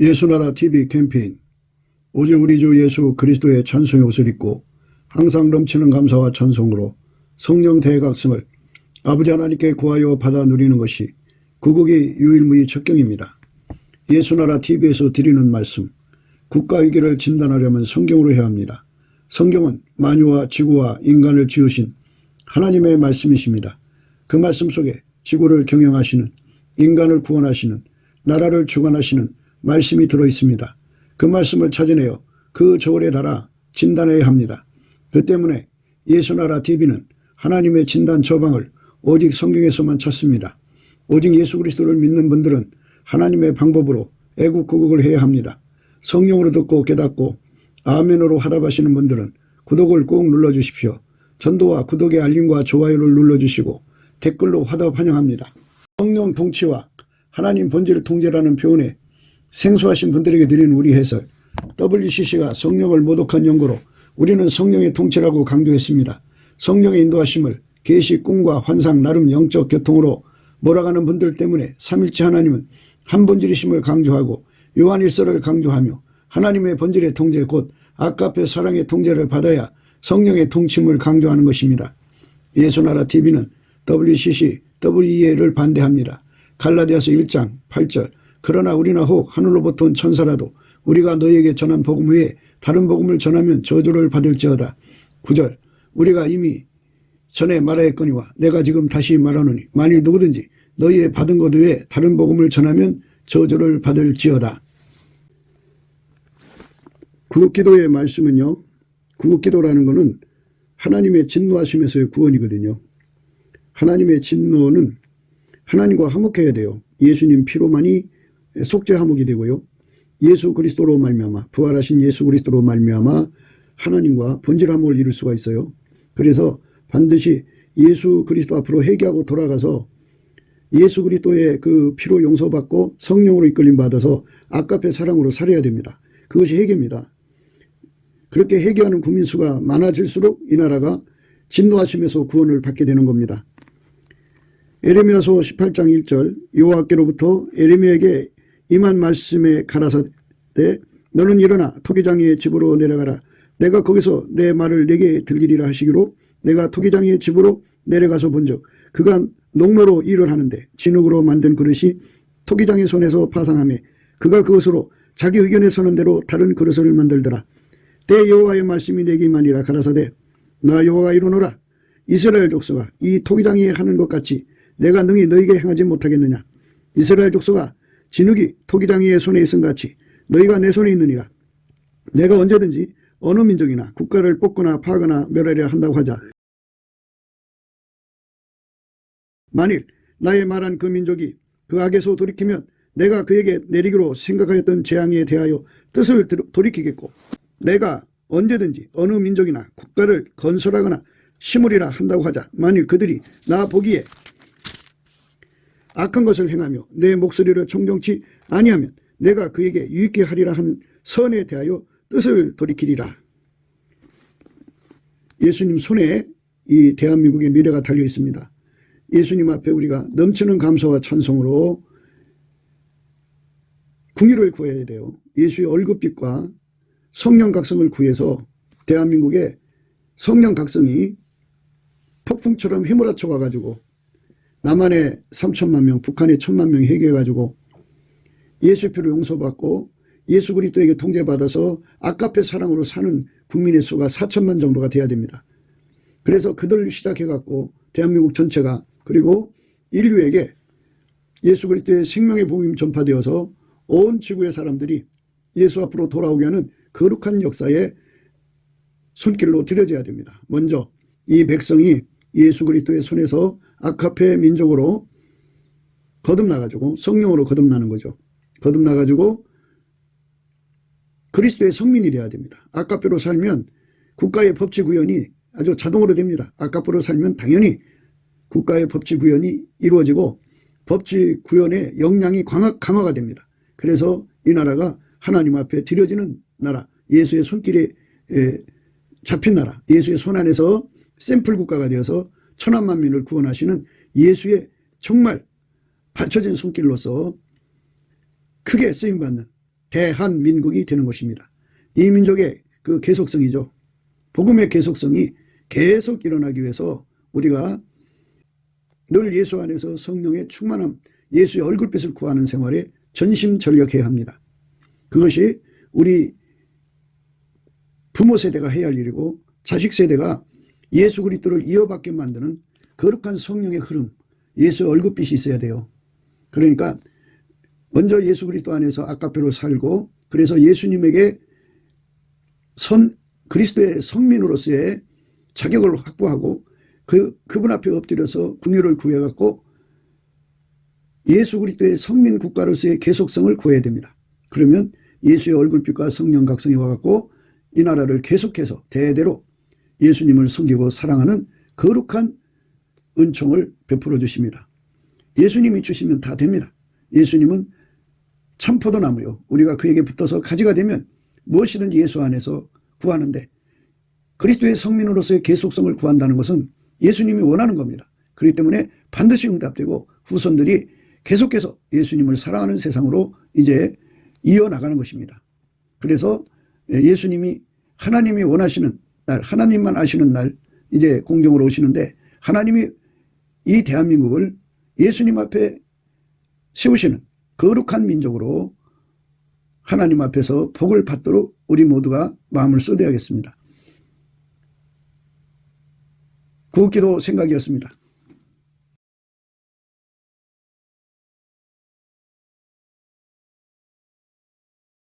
예수나라 TV 캠페인 오직 우리 주 예수 그리스도의 찬송의 옷을 입고 항상 넘치는 감사와 찬송으로 성령 대각성을 아버지 하나님께 구하여 받아 누리는 것이 구국의 유일무이 척경입니다. 예수나라 TV에서 드리는 말씀 국가 위기를 진단하려면 성경으로 해야 합니다. 성경은 만유와 지구와 인간을 지으신 하나님의 말씀이십니다. 그 말씀 속에 지구를 경영하시는 인간을 구원하시는 나라를 주관하시는 말씀이 들어 있습니다. 그 말씀을 찾아내어 그 저울에 달아 진단해야 합니다. 그 때문에 예수나라 TV는 하나님의 진단 처방을 오직 성경에서만 찾습니다. 오직 예수 그리스도를 믿는 분들은 하나님의 방법으로 애국 구국을 해야 합니다. 성령으로 듣고 깨닫고 아멘으로 화답하시는 분들은 구독을 꼭 눌러주십시오. 전도와 구독의 알림과 좋아요를 눌러주시고 댓글로 화답 환영합니다. 성령 통치와 하나님 본질 통제라는 표현에 생소하신 분들에게 드리는 우리 해설 WCC가 성령을 모독한 연고로 우리는 성령의 통치라고 강조했습니다. 성령의 인도하심을 계시 꿈과 환상 나름 영적 교통으로 몰아가는 분들 때문에 삼일체 하나님은 한 본질이심을 강조하고 요한일서를 강조하며 하나님의 본질의 통제 곧 아까페 사랑의 통제를 받아야 성령의 통침을 강조하는 것입니다. 예수나라 TV는 WCC, WEA를 반대합니다. 갈라디아서 1장 8절 그러나 우리나 혹 하늘로부터 온 천사라도 우리가 너희에게 전한 복음 외에 다른 복음을 전하면 저주를 받을지어다. 9절 우리가 이미 전에 말하였거니와 내가 지금 다시 말하노니 만일 누구든지 너희의 받은 것 외에 다른 복음을 전하면 저주를 받을지어다. 구국기도의 말씀은요. 구국기도라는 것은 하나님의 진노하심에서의 구원이거든요. 하나님의 진노는 하나님과 화목해야 돼요. 예수님 피로만이 속죄 화목이 되고요. 예수 그리스도로 말미암아 부활하신 예수 그리스도로 말미암아 하나님과 본질 화목을 이룰 수가 있어요. 그래서 반드시 예수 그리스도 앞으로 회개하고 돌아가서 예수 그리스도의 그 피로 용서받고 성령으로 이끌림 받아서 아까페 사랑으로 살아야 됩니다. 그것이 회개입니다. 그렇게 회개하는 국민 수가 많아질수록 이 나라가 진노하심에서 구원을 받게 되는 겁니다. 에레미야서 18장 1절 여호와께로부터 에레미야에게 임한 말씀에 가라사대 너는 일어나 토기장이의 집으로 내려가라. 내가 거기서 내 말을 내게 들리리라 하시기로 내가 토기장이의 집으로 내려가서 본즉 그가 농로로 일을 하는데 진흙으로 만든 그릇이 토기장의 손에서 파상함에 그가 그것으로 자기 의견에 서는 대로 다른 그릇을 만들더라. 때 여호와의 말씀이 내게 임하니라 가라사대 나 여호와가 이르노라. 이스라엘 족속아 이 토기장이 하는 것 같이 내가 능히 너희에게 행하지 못하겠느냐? 이스라엘 족속아 진흙이 토기장이의 손에 있음 같이 너희가 내 손에 있느니라. 내가 언제든지 어느 민족이나 국가를 뽑거나 파거나 멸하려 한다고 하자. 만일 나의 말한 그 민족이 그 악에서 돌이키면 내가 그에게 내리기로 생각하였던 재앙에 대하여 뜻을 돌이키겠고 내가 언제든지 어느 민족이나 국가를 건설하거나 심으리라 한다고 하자. 만일 그들이 나 보기에 악한 것을 행하며 내 목소리를 청정치 아니하면 내가 그에게 유익게 하리라 하는 선에 대하여 뜻을 돌이키리라. 예수님 손에 이 대한민국의 미래가 달려 있습니다. 예수님 앞에 우리가 넘치는 감사와 찬송으로 궁유를 구해야 돼요. 예수의 얼굴빛과 성령 각성을 구해서 대한민국의 성령 각성이 폭풍처럼 휘몰아쳐 가가지고 남한에 3천만 명, 북한에 1천만 명이 회개해가지고 예수 표로 용서받고 예수 그리스도에게 통제받아서 아까페 사랑으로 사는 국민의 수가 4천만 정도가 돼야 됩니다. 그래서 그들을 시작해갖고 대한민국 전체가 그리고 인류에게 예수 그리스도의 생명의 복음이 전파되어서 온 지구의 사람들이 예수 앞으로 돌아오게 하는 거룩한 역사의 손길로 들여져야 됩니다. 먼저 이 백성이 예수 그리스도의 손에서 아카페 민족으로 거듭나가지고 성령으로 거듭나는 거죠. 거듭나가지고 그리스도의 성민이 돼야 됩니다. 아카페로 살면 국가의 법치 구현이 아주 자동으로 됩니다. 아카페로 살면 당연히 국가의 법치 구현이 이루어지고 법치 구현의 역량이 강화, 강화가 됩니다. 그래서 이 나라가 하나님 앞에 드려지는 나라, 예수의 손길에 잡힌 나라, 예수의 손 안에서 샘플 국가가 되어서 천한 만민을 구원하시는 예수의 정말 받쳐진 손길로서 크게 쓰임받는 대한민국이 되는 것입니다. 이 민족의 그 계속성이죠. 복음의 계속성이 계속 일어나기 위해서 우리가 늘 예수 안에서 성령의 충만함, 예수의 얼굴빛을 구하는 생활에 전심전력해야 합니다. 그것이 우리 부모 세대가 해야 할 일이고 자식 세대가 예수 그리스도를 이어받게 만드는 거룩한 성령의 흐름, 예수의 얼굴빛이 있어야 돼요. 그러니까 먼저 예수 그리스도 안에서 아까페로 살고 그래서 예수님에게 선 그리스도의 성민으로서의 자격을 확보하고 그 그분 앞에 엎드려서 궁유를 구해 갖고 예수 그리스도의 성민 국가로서의 계속성을 구해야 됩니다. 그러면 예수의 얼굴빛과 성령 각성이 와 갖고 이 나라를 계속해서 대대로 예수님을 섬기고 사랑하는 거룩한 은총을 베풀어 주십니다. 예수님이 주시면 다 됩니다. 예수님은 참 포도나무요. 우리가 그에게 붙어서 가지가 되면 무엇이든지 예수 안에서 구하는데 그리스도의 성민으로서의 계속성을 구한다는 것은 예수님이 원하는 겁니다. 그렇기 때문에 반드시 응답되고 후손들이 계속해서 예수님을 사랑하는 세상으로 이제 이어나가는 것입니다. 그래서 예수님이 하나님이 원하시는 날, 하나님만 아시는 날 이제 공경으로 오시는데 하나님이 이 대한민국을 예수님 앞에 세우시는 거룩한 민족으로 하나님 앞에서 복을 받도록 우리 모두가 마음을 쏟아야겠습니다. 구기도 생각이었습니다.